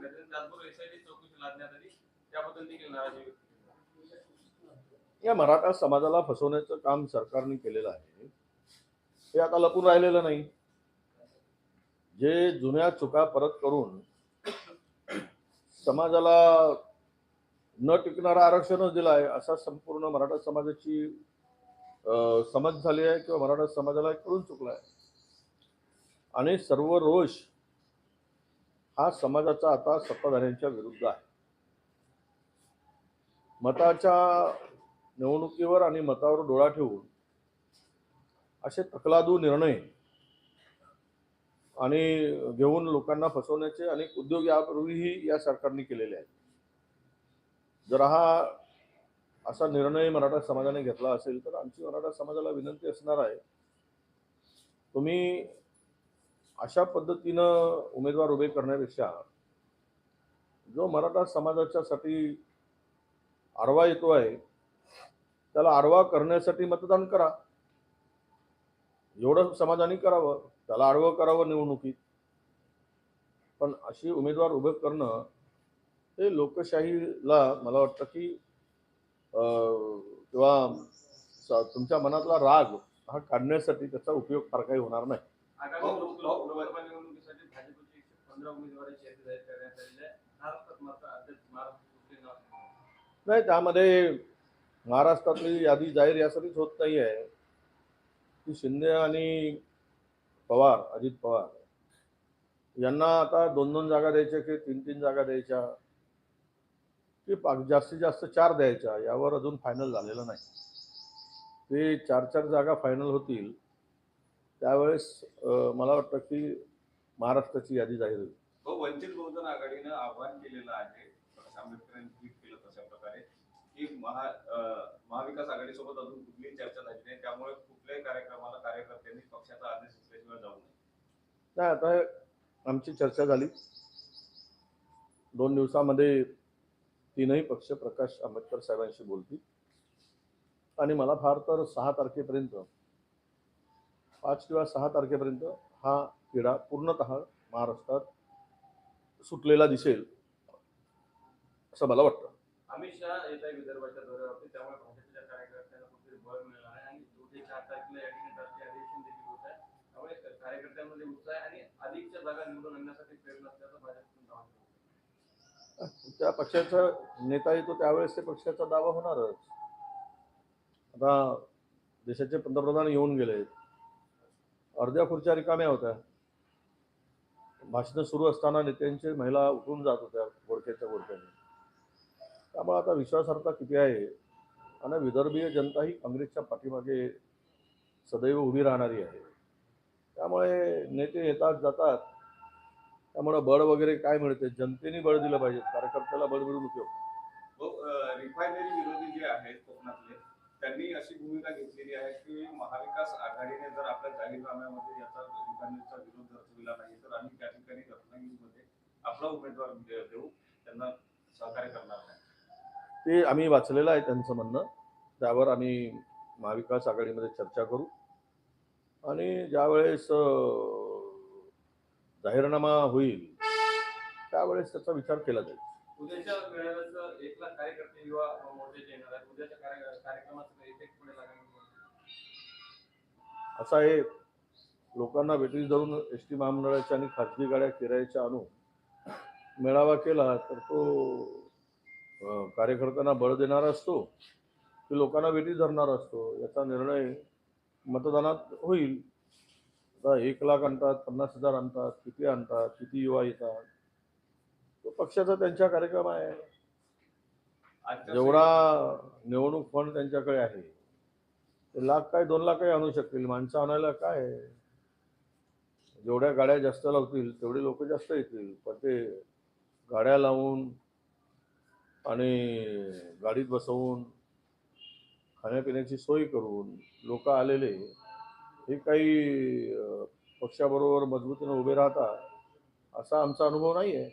त्याचबरोबर एसआयटी चौकशी लादण्यात आली त्याबद्दल देखील नाराजी व्यक्त या मराठा समाजाला फसवण्याचं काम सरकारने केलेलं आहे. हे आता लपून राहिलेलं नाही. जे जुन्या चुका परत करून समाजाला न टिकणारा आरक्षणच दिलं आहे असा संपूर्ण मराठा समाजाची समज झाली आहे किंवा मराठा समाजाला करून चुकला आहे. आणि सर्व रोष हा समाजाचा आता सत्ताधाऱ्यांच्या विरुद्ध आहे. मताच्या निवडणुकीवर आणि मतावर डोळा ठेवून असे तकलादू निर्णय आणि घेऊन लोकांना फसवण्याचे अनेक उद्योग यापूर्वीही या सरकारने केलेले आहेत. जर हा असा निर्णय मराठा समाजाने घेतला असेल तर आमची मराठा समाजाला विनंती असणार आहे तुम्ही अशा पद्धतीनं उमेदवार उभे करण्यापेक्षा जो मराठा समाजाच्यासाठी आरवा येतो आहे त्याला आडवा करण्यासाठी मतदान करा. एवढं समाजाने करावं त्याला आडवं करावं निवडणुकीत. पण अशी उमेदवार उभं करणं हे लोकशाहीला मला वाटतं की किंवा तुमच्या मनातला राग हा काढण्यासाठी त्याचा उपयोग फार काही होणार नाही आगामी लोक- लोक- लोकसभा निवडणुकीसाठी यादी जाहीर करण्यात आलेली आहे महाराष्ट्रात मात्र अध्यक्ष महाराष्ट्र नाही त्यामध्ये महाराष्ट्रातली यादी जाहीर यासाठीच होत नाही आहे की शिंदे आणि पवार अजित पवार. यांना आता दोन दोन जागा द्यायच्या की तीन तीन जागा द्यायच्या? की जास्तीत जास्त चार द्यायच्या? यावर अजून फायनल झालेलं नाही. ते चार चार जागा फायनल होतील. त्यावेळेस मला वाटतं की महाराष्ट्राची यादी जाहीर होईल. तो वंचित बहुजन आघाडीनं आव्हान केलेलं आहे आंबेडकरांनी ट्विट केलं तशा प्रकारे की महा महाविकास आघाडीसोबत अजून कुठलीही चर्चा झाली नाही त्यामुळे कुठल्याही कार्यक्रमाला कार्यकर्त्यांनी पक्षाचा आदेश असल्याशिवाय जाऊ नये. नाही आता आमची चर्चा झाली. दोन दिवसामध्ये तीनही पक्ष प्रकाश आंबेडकर साहेबांशी बोलतील. आणि मला फार तर सहा तारखेपर्यंत पाच किंवा सहा तारखेपर्यंत हा किडा पूर्णत महाराष्ट्रात सुटलेला दिसेल असं मला वाटतं. अमित शहा येत आहे विदर्भाच्या दौऱ्यावरती त्यामुळे भाजपच्या कार्यकर्त्यांना कुठेतरी बळ मिळालं आहे. आणि उद्या चार तारखेला या ठिकाणी राष्ट्रीय अधिवेशन देखील होत आहे त्यामुळे कार्यकर्त्यांमध्ये उत्साह आहे आणि अधिकच्या जागा निवडून आणण्यासाठी प्रयत्न असल्याचं दावा. त्या पक्षाचा नेता येतो त्यावेळेस ते पक्षाचा दावा होणारच. आता देशाचे पंतप्रधान येऊन गेले अर्ध्या खुर्च्या रिकाम्या होत्या. भाषणं सुरू असताना नेत्यांचे महिला उठून जात होत्या गोडक्याच्या गोडक्याने त्यामुळे आता विश्वासार्हता किती आहे? आणि विदर्भीय जनता ही काँग्रेसच्या पाठीमागे सदैव उभी राहणारी आहे. त्यामुळे नेते येतात जातात. त्यामुळे बळ वगैरे काय मिळते? जनतेने बळ दिलं पाहिजे. कार्यकर्त्याला बळ मिळून उपयोग. हो, रिफायनरी विरोधी जे आहेत कोकणातले त्यांनी अशी भूमिका घेतलेली आहे की महाविकास आघाडीने जर आपल्या जाहीरनाम्यामध्ये याचा रिफायनरीचा विरोध दर्शविला नाही तर आम्ही त्या ठिकाणी रत्नागिरीमध्ये आपला उमेदवार दे- देऊ त्यांना सहकार्य करणार नाही. ते आम्ही वाचलेलं आहे त्यांचं म्हणणं. त्यावर आम्ही महाविकास आघाडीमध्ये चर्चा करू. आणि ज्यावेळेस जाहीरनामा होईल त्यावेळेस त्याचा विचार केला जाईल. उद्याच्या मेळाव्याचं एक लाख कार्यकर्ते युवा मोर्चाचे येणार आहेत. उद्याच्या कार्य- कार्यक्रमाचं इफेक्ट पुढे लागणार असा असं आहे लोकांना वेटीस धरून एस टी महामंडळाच्या आणि खाजगी गाड्या किरायाच्या आणून मेळावा केला तर तो कार्यकर्त्यांना बळ देणारा असतो की लोकांना भेटी धरणारा असतो याचा निर्णय मतदानात होईल. आता एक लाख आणतात पन्नास हजार आणतात किती आणतात किती युवा येतात? पक्षाचा त्यांच्या कार्यक्रम आहे. जेवढा निवडणूक फंड त्यांच्याकडे आहे ते लाख काय दोन लाखही आणू शकतील. माणसं आणायला काय? जेवढ्या गाड्या जास्त लावतील तेवढे लोक जास्त येतील. पण ते गाड्या लावून आणि गाडीत बसवून खाण्यापिण्याची सोय करून लोक आलेले हे काही पक्षाबरोबर मजबूतीने उभे राहतात असा आमचा अनुभव नाही आहे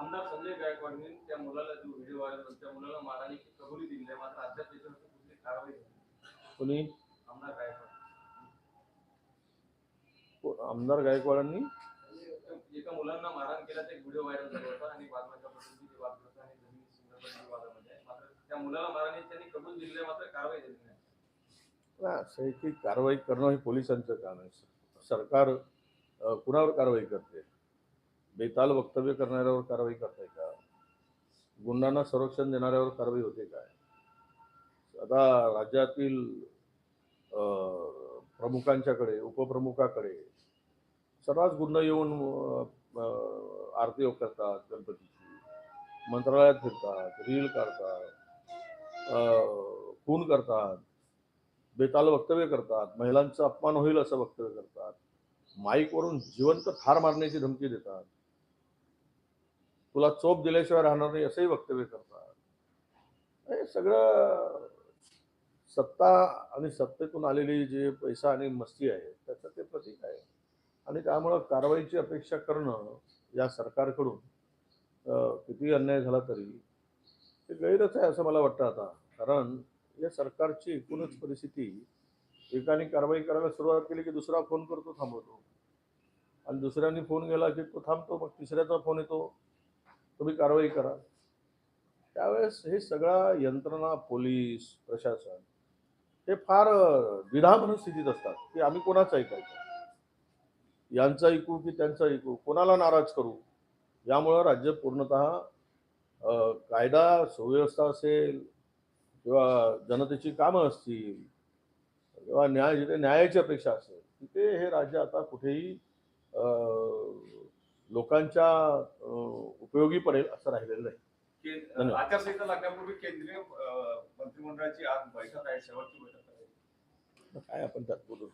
आमदार संजय गायकवाडने त्या मुलाला जो व्हिडिओ व्हायरल त्या मुलाला मारहाणीची कबुली दिली आहे मात्र अद्याप त्याच्यावर कुठली कारवाई झाली नाही. कोणी? आमदार गायकवाड. आमदार गायकवाडांनी? एका मुलांना मारहाण केल्याचा एक व्हिडिओ व्हायरल झाला होता आणि बातम्यांच्या पद्धतीने वादग्रस्त आणि जमीन संदर्भात वादामध्ये आहे. मात्र त्या मुलाला मारहाणी त्यांनी कबूल दिलेली आहे, मात्र कारवाई झाली नाही. असं आहे की कारवाई करणं हे पोलिसांचं काम आहे सरकार अ, कुणावर कारवाई करते? बेताल वक्तव्य करणाऱ्यावर कारवाई करताय का? गुंडांना संरक्षण देणाऱ्यावर कारवाई होते काय? आता राज्यातील प्रमुखांच्याकडे उपप्रमुखाकडे सर्रास गुंड येऊन आरती करतात गणपतीची मंत्रालयात फिरतात रील काढतात खून करतात बेताल वक्तव्य करतात महिलांचा अपमान होईल असं वक्तव्य करतात माईकवरून जिवंत ठार मारण्याची धमकी देतात. तुला चोप दिल्याशिवाय राहणार नाही असंही वक्तव्य करतात. हे सगळं सत्ता आणि सत्तेतून आलेली जे पैसा आणि मस्ती आहे त्याचं ते प्रतीक आहे. आणि त्यामुळं कारवाईची अपेक्षा करणं या सरकारकडून किती अन्याय झाला तरी ते गैरच आहे असं मला वाटतं आता. कारण या सरकारची एकूणच परिस्थिती एकाने कारवाई करायला सुरुवात केली की दुसरा फोन करतो थांबवतो. आणि दुसऱ्याने फोन गेला की तो थांबतो मग तिसऱ्याचा फोन येतो. तुम्ही कारवाई करा. त्यावेळेस हे सगळा यंत्रणा पोलीस प्रशासन हे फार अं, स्थितीत असतात की आम्ही कोणाचं ऐकायचं? यांचं ऐकू की त्यांचं ऐकू? कोणाला नाराज करू? यामुळं राज्य पूर्णतः कायदा सुव्यवस्था असेल किंवा जनतेची कामं असतील किंवा न्याय जिथे न्यायाची अपेक्षा असेल तिथे हे राज्य आता कुठेही लोकांच्या उपयोगी पडेल असं राहिलेलं नाही. आचारसंहिता लागण्यापूर्वी केंद्रीय मंत्रिमंडळाची आज बैठक आहे शेवटची बैठक आहे काय आपण त्यात बोलू?